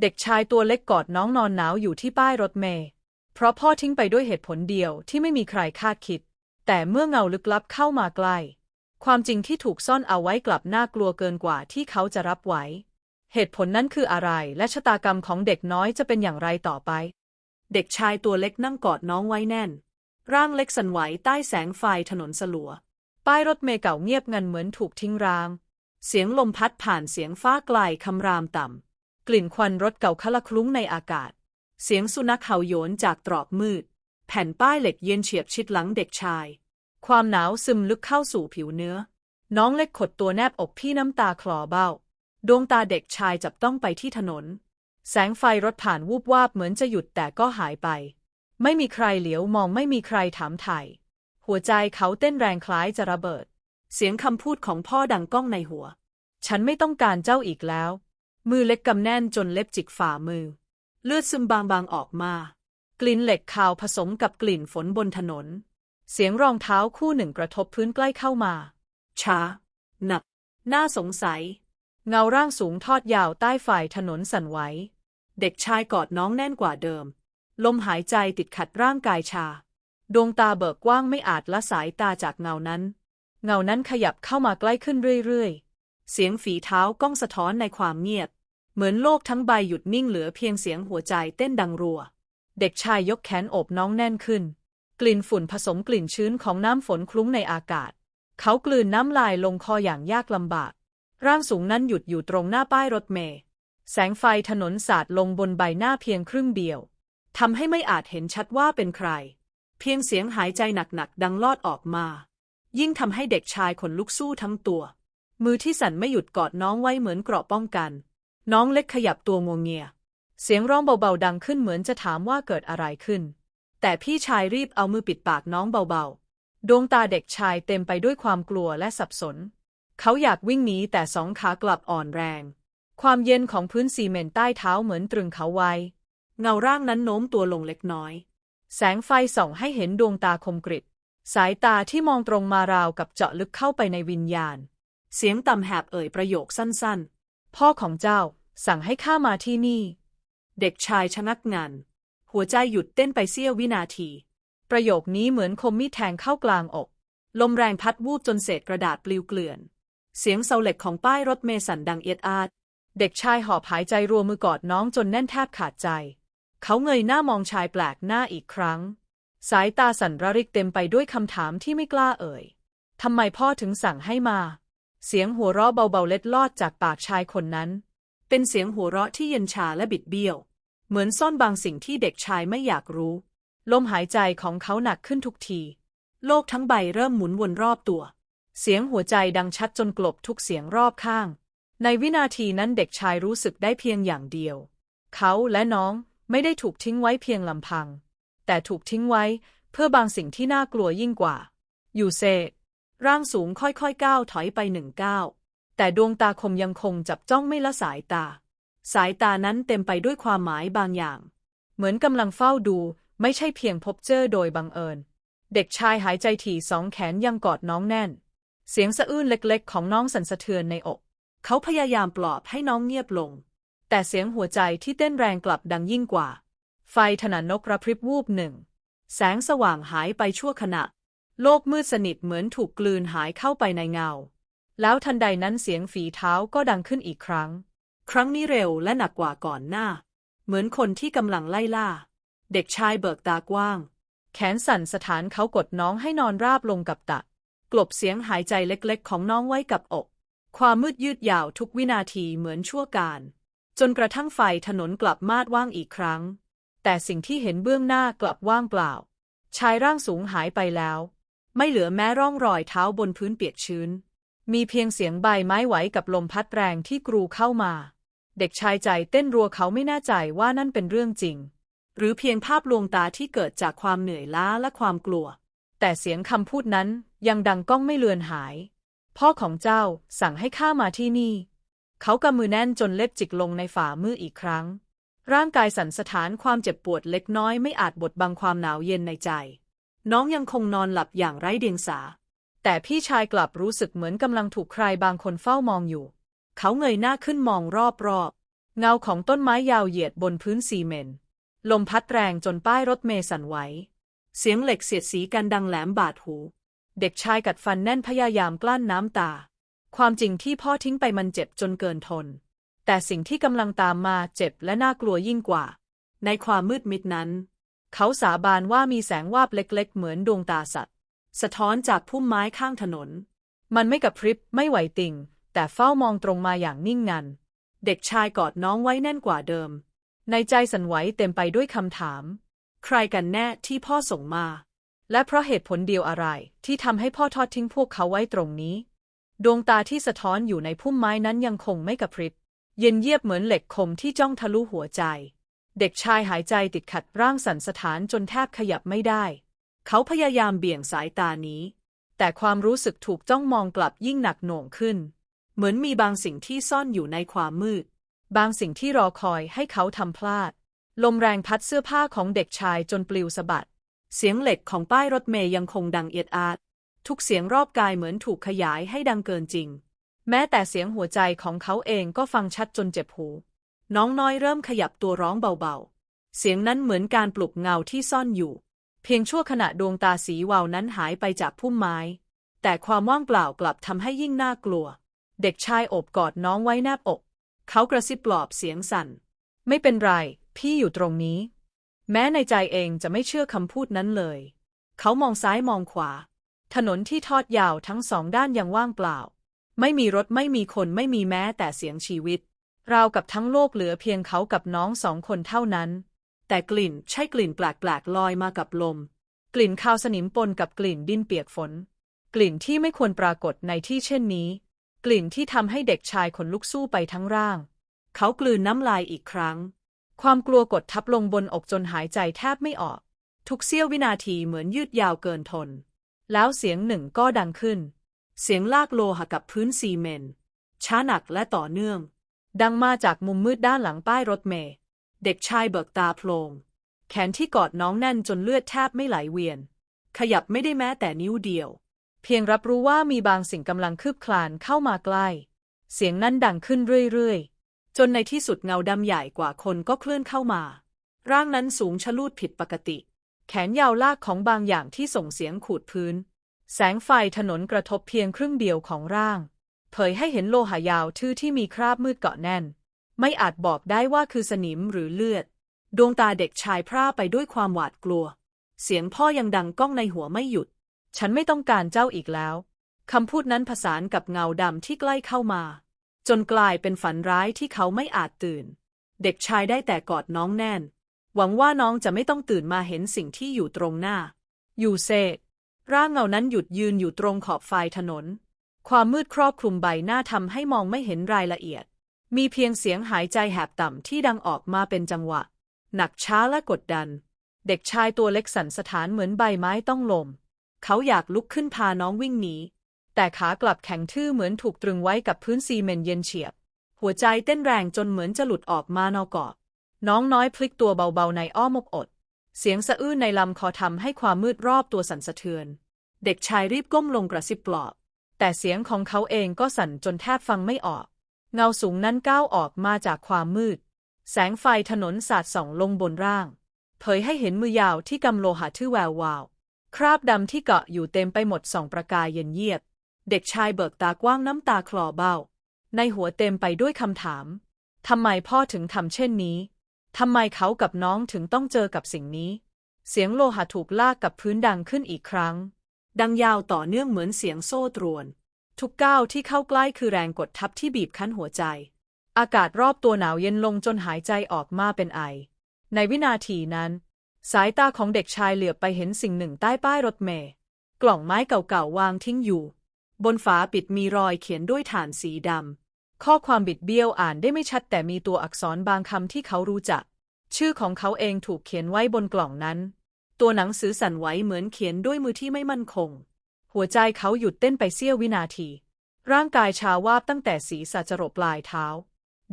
เด็กชายตัวเล็กกอดน้องนอนหนาวอยู่ที่ป้ายรถเมล์เพราะพ่อทิ้งไปด้วยเหตุผลเดียวที่ไม่มีใครคาดคิด แต่เมื่อเงาลึกลับเข้ามาใกล้ ความจริงที่ถูกซ่อนเอาไว้กลับน่ากลัวเกินกว่าที่เขาจะรับไหว เหตุผลนั้นคืออะไรและชะตากรรมของเด็กน้อยจะเป็นอย่างไรต่อไป เด็กชายตัวเล็กนั่งกอดน้องไว้แน่น ร่างเล็กสั่นไหวใต้แสงไฟถนนสลัว ป้ายรถเมล์เก่าเงียบงันเหมือนถูกทิ้งร้าง เสียงลมพัดผ่านเสียงฟ้าไกลคำรามต่ำ กลิ่นควันรถเก่าคละคลุ้งในอากาศ เสียงสุนัขเห่าโยนจากตรอกมืด แผ่นป้ายเหล็กเย็นเฉียบชิดหลังเด็กชาย ความหนาวซึมลึกเข้าสู่ผิวเนื้อ น้องเล็กขดตัวแนบอกพี่น้ำตาคลอเบ้า ดวงตาเด็กชายจับต้องไปที่ถนน แสงไฟรถผ่านวูบวาบเหมือนจะหยุดแต่ก็หายไป ไม่มีใครเหลียวมองไม่มีใครถามไถ่หัวใจเขาเต้นแรงคล้ายจะระเบิด เสียงคำพูดของพ่อดังก้องในหัว ฉันไม่ต้องการเจ้าอีกแล้ว มือเล็กกำแน่นจนเล็บจิกฝ่ามือ เลือดซึมบางๆออกมา กลิ่นเหล็กคาวผสมกับกลิ่นฝนบนถนน เสียงรองเท้าคู่หนึ่งกระทบพื้นใกล้เข้ามา ช้า หนัก น่าสงสัย เงาร่างสูงทอดยาวใต้ฝ่ายถนนสั่นไหว เด็กชายกอดน้องแน่นกว่าเดิม ลมหายใจติดขัดร่างกายชา ดวงตาเบิกกว้างไม่อาจละสายตาจากเงานั้น เงานั้นขยับเข้ามาใกล้ขึ้นเรื่อยๆ เสียงฝีเท้าก้องสะท้อนในความเงียบ เหมือนโลกทั้งใบหยุดนิ่งเหลือเพียงเสียงหัวใจเต้นดังรัว เด็กชายยกแขนโอบน้องแน่นขึ้น กลิ่นฝุ่นผสมกลิ่นชื้นของน้ำฝนคลุ้งในอากาศ เขากลืนน้ำลายลงคออย่างยากลำบาก ร่างสูงนั้นหยุดอยู่ตรงหน้าป้ายรถเมล์แสงไฟถนนสาดลงบนใบหน้าเพียงครึ่งเดียวทำให้ไม่อาจเห็นชัดว่าเป็นใคร เพียงเสียงหายใจหนักๆดังลอดออกมา ยิ่งทำให้เด็กชายขนลุกสู้ทั้งตัว มือที่สั่นไม่หยุดกอดน้องไว้เหมือนเกราะป้องกัน น้องเล็กขยับตัวงวงเงีย เสียงร้องเบาๆดังขึ้นเหมือนจะถามว่าเกิดอะไรขึ้น แต่พี่ชายรีบเอามือปิดปากน้องเบาๆ ดวงตาเด็กชายเต็มไปด้วยความกลัวและสับสน เขาอยากวิ่งหนีแต่สองขากลับอ่อนแรง ความเย็นของพื้นซีเมนต์ใต้เท้าเหมือนตรึงเขาไว้ เงาร่างนั้นโน้มตัวลงเล็กน้อย แสงไฟส่องให้เห็นดวงตาคมกริบสายตาที่มองตรงมาราวกับเจาะลึกเข้าไปในวิญญาณ เสียงต่ำแหบเอ่ยประโยคสั้นๆ พ่อของเจ้าสั่งให้ข้ามาที่นี่ เด็กชายชะงักงัน หัวใจหยุดเต้นไปเสี้ยววินาที ประโยคนี้เหมือนคมมีดแทงเข้ากลางอก ลมแรงพัดวูบจนเศษกระดาษปลิวเกลื่อน เสียงเสาเหล็กของป้ายรถเมล์สั่นดังเอียดอาด เด็กชายหอบหายใจรัวมือกอดน้องจนแน่นแทบขาดใจ เขาเงยหน้ามองชายแปลกหน้าอีกครั้ง สายตาสั่นระริกเต็มไปด้วยคำถามที่ไม่กล้าเอ่ยทำไมพ่อถึงสั่งให้มา เสียงหัวเราะเบาๆเล็ดลอดจากปากชายคนนั้น เป็นเสียงหัวเราะที่เย็นชาและบิดเบี้ยว เหมือนซ่อนบางสิ่งที่เด็กชายไม่อยากรู้ ลมหายใจของเขาหนักขึ้นทุกที โลกทั้งใบเริ่มหมุนวนรอบตัว เสียงหัวใจดังชัดจนกลบทุกเสียงรอบข้าง ในวินาทีนั้นเด็กชายรู้สึกได้เพียงอย่างเดียว เขาและน้องไม่ได้ถูกทิ้งไว้เพียงลำพัง แต่ถูกทิ้งไว้เพื่อบางสิ่งที่น่ากลัวยิ่งกว่า อยู่เซ ร่างสูงค่อยๆก้าวถอยไปหนึ่งก้าวแต่ดวงตาคมยังคงจับจ้องไม่ละสายตา สายตานั้นเต็มไปด้วยความหมายบางอย่าง เหมือนกำลังเฝ้าดู ไม่ใช่เพียงพบเจอโดยบังเอิญ เด็กชายหายใจถี่สองแขนยังกอดน้องแน่น เสียงสะอื้นเล็กๆ ของน้องสั่นสะเทือนในอก เขาพยายามปลอบให้น้องเงียบลง แต่เสียงหัวใจที่เต้นแรงกลับดังยิ่งกว่า ไฟถนนนกระพริบวูบหนึ่ง แสงสว่างหายไปชั่วขณะ โลกมืดสนิทเหมือนถูกกลืนหายเข้าไปในเงา แล้วทันใดนั้นเสียงฝีเท้าก็ดังขึ้นอีกครั้ง ครั้งนี้เร็วและหนักกว่าก่อนหน้า เหมือนคนที่กำลังไล่ล่า เด็กชายเบิกตากว้าง แขนสั่นสถานเขากดน้องให้นอนราบลงกับตักกลบเสียงหายใจเล็กๆ ของน้องไว้กับอก ความมืดยืดยาวทุกวินาทีเหมือนชั่วการ จนกระทั่งไฟถนนกลับมาดว่างอีกครั้ง แต่สิ่งที่เห็นเบื้องหน้ากลับว่างเปล่า ชายร่างสูงหายไปแล้ว ไม่เหลือแม้ร่องรอยเท้าบนพื้นเปียกชื้น มีเพียงเสียงใบไม้ไหวกับลมพัดแรงที่กรูเข้ามา เด็กชายใจเต้นรัวเขาไม่แน่ใจว่านั่นเป็นเรื่องจริง หรือเพียงภาพลวงตาที่เกิดจากความเหนื่อยล้าและความกลัว แต่เสียงคำพูดนั้นยังดังก้องไม่เลือนหาย พ่อของเจ้าสั่งให้ข้ามาที่นี่ เขากำมือแน่นจนเล็บจิกลงในฝ่ามืออีกครั้ง ร่างกายสั่นสะท้านความเจ็บปวดเล็กน้อยไม่อาจบดบังความหนาวเย็นในใจ น้องยังคงนอนหลับอย่างไร้เดียงสา แต่พี่ชายกลับรู้สึกเหมือนกำลังถูกใครบางคนเฝ้ามองอยู่ เขาเงยหน้าขึ้นมองรอบๆ เงาของต้นไม้ยาวเหยียดบนพื้นซีเมนต์ ลมพัดแรงจนป้ายรถเมล์สั่นไหว เสียงเหล็กเสียดสีกันดังแหลมบาดหู เด็กชายกัดฟันแน่นพยายามกลั้นน้ำตา ความจริงที่พ่อทิ้งไปมันเจ็บจนเกินทน แต่สิ่งที่กำลังตามมาเจ็บและน่ากลัวยิ่งกว่า ในความมืดมิดนั้น เขาสาบานว่ามีแสงวาบเล็กๆ เหมือนดวงตาสัตว์ สะท้อนจากพุ่มไม้ข้างถนน มันไม่กระพริบไม่ไหวติ่ง แต่เฝ้ามองตรงมาอย่างนิ่งงัน เด็กชายกอดน้องไว้แน่นกว่าเดิม ในใจสันไหวเต็มไปด้วยคำถาม ใครกันแน่ที่พ่อส่งมา และเพราะเหตุผลเดียวอะไรที่ทำให้พ่อทอดทิ้งพวกเขาไว้ตรงนี้ ดวงตาที่สะท้อนอยู่ในพุ่มไม้นั้นยังคงไม่กระพริบเย็นเยียบเหมือนเหล็กคมที่จ้องทะลุหัวใจ เด็กชายหายใจติดขัดร่างสั่นสะท้านจนแทบขยับไม่ได้ เขาพยายามเบี่ยงสายตานี้ แต่ความรู้สึกถูกจ้องมองกลับยิ่งหนักหน่วงขึ้น เหมือนมีบางสิ่งที่ซ่อนอยู่ในความมืด บางสิ่งที่รอคอยให้เขาทำพลาด ลมแรงพัดเสื้อผ้าของเด็กชายจนปลิวสะบัด เสียงเหล็กของป้ายรถเมย์ยังคงดังเอียดอาด ทุกเสียงรอบกายเหมือนถูกขยายให้ดังเกินจริง แม้แต่เสียงหัวใจของเขาเองก็ฟังชัดจนเจ็บหู น้องน้อยเริ่มขยับตัวร้องเบาๆ เสียงนั้นเหมือนการปลุกเงาที่ซ่อนอยู่ เพียงชั่วขณะดวงตาสีวาวนั้นหายไปจากพุ่มไม้ แต่ความว่างเปล่ากลับทำให้ยิ่งน่ากลัว เด็กชายโอบกอดน้องไว้แนบอก เขากระซิบปลอบเสียงสั่น ไม่เป็นไร พี่อยู่ตรงนี้ แม้ในใจเองจะไม่เชื่อคำพูดนั้นเลย เขามองซ้ายมองขวา ถนนที่ทอดยาวทั้งสองด้านยังว่างเปล่า ไม่มีรถไม่มีคนไม่มีแม้แต่เสียงชีวิต ราวกับทั้งโลกเหลือเพียงเขากับน้องสองคนเท่านั้น แต่กลิ่นใช่กลิ่นแปลกๆลอยมากับลม กลิ่นคาวสนิมปนกับกลิ่นดินเปียกฝน กลิ่นที่ไม่ควรปรากฏในที่เช่นนี้ กลิ่นที่ทำให้เด็กชายขนลุกสู้ไปทั้งร่าง เขากลืนน้ำลายอีกครั้ง ความกลัวกดทับลงบนอกจนหายใจแทบไม่ออก ทุกเสี้ยววินาทีเหมือนยืดยาวเกินทน แล้วเสียงหนึ่งก็ดังขึ้น เสียงลากโลหะกับพื้นซีเมนต์ช้าหนักและต่อเนื่อง ดังมาจากมุมมืดด้านหลังป้ายรถเมล์เด็กชายเบิกตาโพลงแขนที่กอดน้องแน่นจนเลือดแทบไม่ไหลเวียน ขยับไม่ได้แม้แต่นิ้วเดียว เพียงรับรู้ว่ามีบางสิ่งกำลังคืบคลานเข้ามาใกล้ เสียงนั้นดังขึ้นเรื่อยๆ จนในที่สุดเงาดำใหญ่กว่าคนก็เคลื่อนเข้ามา ร่างนั้นสูงชะลูดผิดปกติ แขนยาวลากของบางอย่างที่ส่งเสียงขูดพื้น แสงไฟถนนกระทบเพียงครึ่งเดียวของร่าง เผยให้เห็นโลหะยาวทื่อที่มีคราบมืดเกาะแน่น ไม่อาจบอกได้ว่าคือสนิมหรือเลือด ดวงตาเด็กชายพร่าไปด้วยความหวาดกลัว เสียงพ่อยังดังก้องในหัวไม่หยุด ฉันไม่ต้องการเจ้าอีกแล้วคำพูดนั้นผสานกับเงาดำที่ใกล้เข้ามา จนกลายเป็นฝันร้ายที่เขาไม่อาจตื่น เด็กชายได้แต่กอดน้องแน่น หวังว่าน้องจะไม่ต้องตื่นมาเห็นสิ่งที่อยู่ตรงหน้า อยู่เซร่างเงานั้นหยุดยืนอยู่ตรงขอบไฟถนน ความมืดครอบคลุมใบหน้าทำให้มองไม่เห็นรายละเอียด มีเพียงเสียงหายใจแหบต่ำที่ดังออกมาเป็นจังหวะ หนักช้าและกดดัน เด็กชายตัวเล็กสั่นสะท้านเหมือนใบไม้ต้องลม เขาอยากลุกขึ้นพาน้องวิ่งหนี แต่ขากลับแข็งทื่อเหมือนถูกตรึงไว้กับพื้นซีเมนต์เย็นเฉียบ หัวใจเต้นแรงจนเหมือนจะหลุดออกมานอกกอดน้องน้อยพลิกตัวเบาๆในอ้อมอกอด เสียงสะอื้นในลำคอทำให้ความมืดรอบตัวสั่นสะเทือน เด็กชายรีบก้มลงกระซิบปลอบ แต่เสียงของเขาเองก็สั่นจนแทบฟังไม่ออก เงาสูงนั้นก้าวออกมาจากความมืด แสงไฟถนนสาดส่องลงบนร่าง เผยให้เห็นมือยาวที่กำโลหะทื่อแวววาว คราบดำที่เกาะอยู่เต็มไปหมดส่องประกายเย็นเยียบ เด็กชายเบิกตากว้างน้ำตาคลอเบ้า ในหัวเต็มไปด้วยคำถาม ทำไมพ่อถึงทำเช่นนี้ ทำไมเขากับน้องถึงต้องเจอกับสิ่งนี้ เสียงโลหะถูกลากกับพื้นดังขึ้นอีกครั้ง ดังยาวต่อเนื่องเหมือนเสียงโซ่ตรวน ทุกก้าวที่เข้าใกล้คือแรงกดทับที่บีบคั้นหัวใจ อากาศรอบตัวหนาวเย็นลงจนหายใจออกมาเป็นไอ ในวินาทีนั้น สายตาของเด็กชายเหลือบไปเห็นสิ่งหนึ่งใต้ป้ายรถเมล์กล่องไม้เก่าๆวางทิ้งอยู่ บนฝาปิดมีรอยเขียนด้วยฐานสีดำข้อความบิดเบี้ยวอ่านได้ไม่ชัดแต่มีตัวอักษรบางคำที่เขารู้จัก ชื่อของเขาเองถูกเขียนไว้บนกล่องนั้น ตัวหนังสือสั่นไหวเหมือนเขียนด้วยมือที่ไม่มั่นคง หัวใจเขาหยุดเต้นไปเสี้ยววินาที ร่างกายชาวาบตั้งแต่ศีรษะจรดปลายเท้า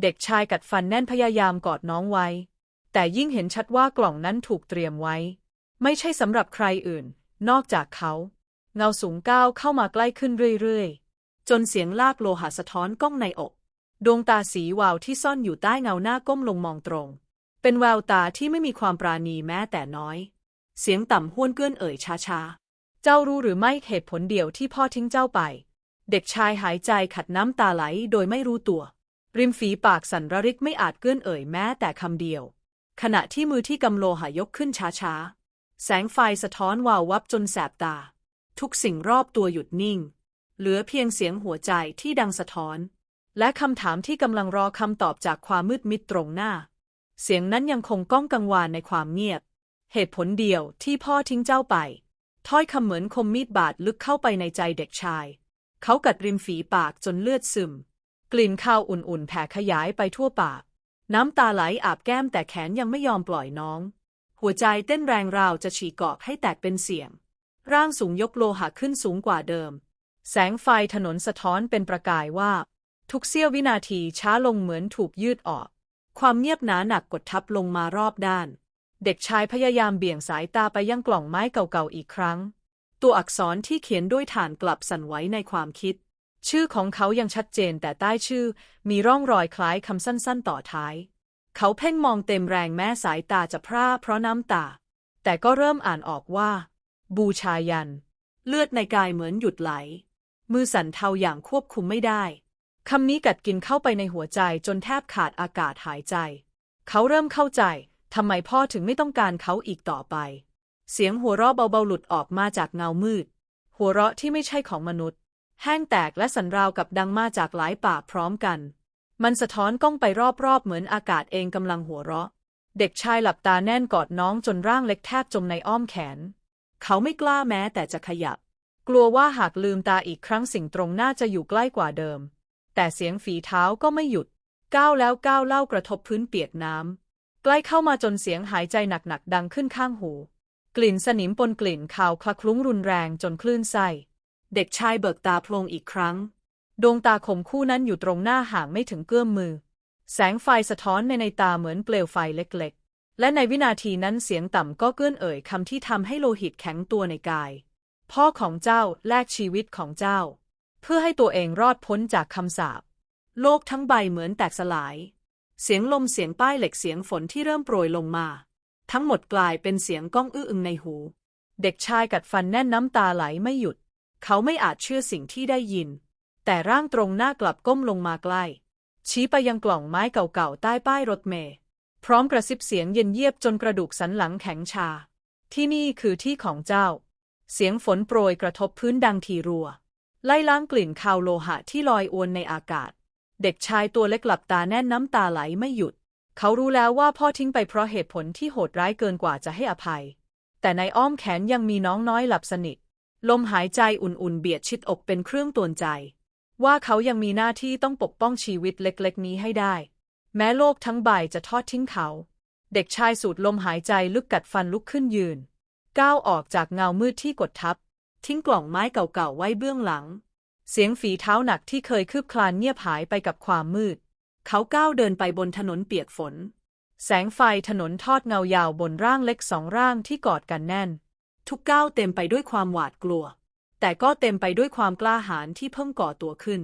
เด็กชายกัดฟันแน่นพยายามกอดน้องไว้ แต่ยิ่งเห็นชัดว่ากล่องนั้นถูกเตรียมไว้ ไม่ใช่สำหรับใครอื่น นอกจากเขา เงาสูงก้าวเข้ามาใกล้ขึ้นเรื่อยๆ จนเสียงลากโลหะสะท้อนก้องในอก ดวงตาสีวาวที่ซ่อนอยู่ใต้เงาหน้าก้มลงมองตรง เป็นแววตาที่ไม่มีความปราณีแม้แต่น้อย เสียงต่ำห้วนเกื้อนเอ่ยช้าๆ เจ้ารู้หรือไม่เหตุผลเดียวที่พ่อทิ้งเจ้าไป เด็กชายหายใจขัดน้ำตาไหลโดยไม่รู้ตัว ริมฝีปากสั่นระริกไม่อาจเกื้อนเอ่ยแม้แต่คำเดียว ขณะที่มือที่กำโลหายกขึ้นช้าๆ แสงไฟสะท้อนวาววับจนแสบตา ทุกสิ่งรอบตัวหยุดนิ่ง เหลือเพียงเสียงหัวใจที่ดังสะท้อน และคำถามที่กำลังรอคำตอบจากความมืดมิดตรงหน้า เสียงนั้นยังคงก้องกังวานในความเงียบ เหตุผลเดียวที่พ่อทิ้งเจ้าไป ถ้อยคำเหมือนคมมีดบาดลึกเข้าไปในใจเด็กชาย เขากัดริมฝีปากจนเลือดซึม กลิ่นข้าวอุ่นๆ แผ่ขยายไปทั่วปาก น้ำตาไหลอาบแก้มแต่แขนยังไม่ยอมปล่อยน้อง หัวใจเต้นแรงราวจะฉีกกอกให้แตกเป็นเสียง ร่างสูงยกโลหะขึ้นสูงกว่าเดิม แสงไฟถนนสะท้อนเป็นประกายว่าทุกเสี้ยววินาทีช้าลงเหมือนถูกยืดออก ความเงียบหนาหนักกดทับลงมารอบด้าน เด็กชายพยายามเบี่ยงสายตาไปยังกล่องไม้เก่าๆอีกครั้ง ตัวอักษรที่เขียนด้วยฐานกลับสั่นไหวในความคิด ชื่อของเขายังชัดเจนแต่ใต้ชื่อมีร่องรอยคล้ายคำสั้นๆต่อท้าย เขาเพ่งมองเต็มแรงแม้สายตาจะพร่าเพราะน้ำตา แต่ก็เริ่มอ่านออกว่า บูชายัน เลือดในกายเหมือนหยุดไหล มือสั่นเทาอย่างควบคุมไม่ได้คำนี้กัดกินเข้าไปในหัวใจจนแทบขาดอากาศหายใจ เขาเริ่มเข้าใจ ทำไมพ่อถึงไม่ต้องการเขาอีกต่อไป เสียงหัวเราะเบาๆหลุดออกมาจากเงามืด หัวเราะที่ไม่ใช่ของมนุษย์ แห้งแตกและสันราวกับดังมาจากหลายปากพร้อมกัน มันสะท้อนกล้องไปรอบๆ เหมือนอากาศเองกำลังหัวเราะ เด็กชายหลับตาแน่นกอดน้องจนร่างเล็กแทบจมในอ้อมแขน เขาไม่กล้าแม้แต่จะขยับ กลัวว่าหากลืมตาอีกครั้งสิ่งตรงหน้าจะอยู่ใกล้กว่าเดิม แต่เสียงฝีเท้าก็ไม่หยุด ก้าวแล้วก้าวเล่ากระทบพื้นเปียกน้ำ ใกล้เข้ามาจนเสียงหายใจหนักๆดังขึ้นข้างหู กลิ่นสนิมปนกลิ่นคาวคละคลุ้งรุนแรงจนคลื่นไส้เด็กชายเบิกตาโพลงอีกครั้ง ดวงตาคมคู่นั้นอยู่ตรงหน้าห่างไม่ถึงเกื้อมมือ แสงไฟสะท้อนในในตาเหมือนเปลวไฟเล็กๆ และในวินาทีนั้นเสียงต่ำก็เกื้อนเอ่ยคำที่ทำให้โลหิตแข็งตัวในกาย พ่อของเจ้าแลกชีวิตของเจ้า เพื่อให้ตัวเองรอดพ้นจากคำสาปโลกทั้งใบเหมือนแตกสลาย เสียงลมเสียงป้ายเหล็กเสียงฝนที่เริ่มโปรยลงมา ทั้งหมดกลายเป็นเสียงก้องอื้ออึงในหู เด็กชายกัดฟันแน่นน้ำตาไหลไม่หยุด เขาไม่อาจเชื่อสิ่งที่ได้ยิน แต่ร่างตรงหน้ากลับก้มลงมาใกล้ ชี้ไปยังกล่องไม้เก่าๆใต้ป้ายรถเมล์พร้อมกระซิบเสียงเย็นเยียบจนกระดูกสันหลังแข็งชา ที่นี่คือที่ของเจ้า เสียงฝนโปรยกระทบพื้นดังทีรัว ไล่ล้างกลิ่นคาวโลหะที่ลอยอวนในอากาศ เด็กชายตัวเล็กหลับตาแน่นน้ำตาไหลไม่หยุด เขารู้แล้วว่าพ่อทิ้งไปเพราะเหตุผลที่โหดร้ายเกินกว่าจะให้อภัย แต่ในอ้อมแขนยังมีน้องน้อยหลับสนิท ลมหายใจอุ่นๆเบียดชิดอกเป็นเครื่องตวนใจ ว่าเขายังมีหน้าที่ต้องปกป้องชีวิตเล็กๆ นี้ให้ได้ แม้โลกทั้งใบจะทอดทิ้งเขา เด็กชายสูดลมหายใจลึกกัดฟันลุกขึ้นยืน ก้าวออกจากเงามืดที่กดทับ ทิ้งกล่องไม้เก่าๆไว้เบื้องหลัง เสียงฝีเท้าหนักที่เคยคืบคลานเงียบหายไปกับความมืด เขาก้าวเดินไปบนถนนเปียกฝน แสงไฟถนนทอดเงายาวบนร่างเล็กสองร่างที่กอดกันแน่น ทุกก้าวเต็มไปด้วยความหวาดกลัว แต่ก็เต็มไปด้วยความกล้าหาญที่เพิ่งก่อตัวขึ้น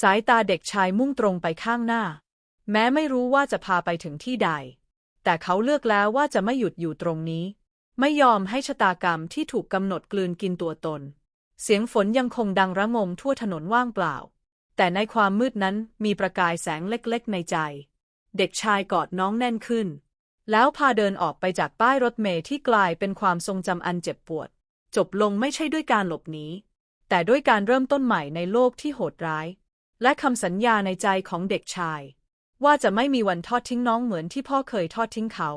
สายตาเด็กชายมุ่งตรงไปข้างหน้า แม้ไม่รู้ว่าจะพาไปถึงที่ใด แต่เขาเลือกแล้วว่าจะไม่หยุดอยู่ตรงนี้ ไม่ยอมให้ชะตากรรมที่ถูกกำหนดกลืนกินตัวตน เสียงฝนยังคงดังระงมทั่วถนนว่างเปล่า แต่ในความมืดนั้นมีประกายแสงเล็กๆในใจ เด็กชายกอดน้องแน่นขึ้น แล้วพาเดินออกไปจากป้ายรถเมล์ที่กลายเป็นความทรงจำอันเจ็บปวด จบลงไม่ใช่ด้วยการหลบหนีแต่ด้วยการเริ่มต้นใหม่ในโลกที่โหดร้าย และคำสัญญาในใจของเด็กชาย ว่าจะไม่มีวันทอดทิ้งน้องเหมือนที่พ่อเคยทอดทิ้งเขา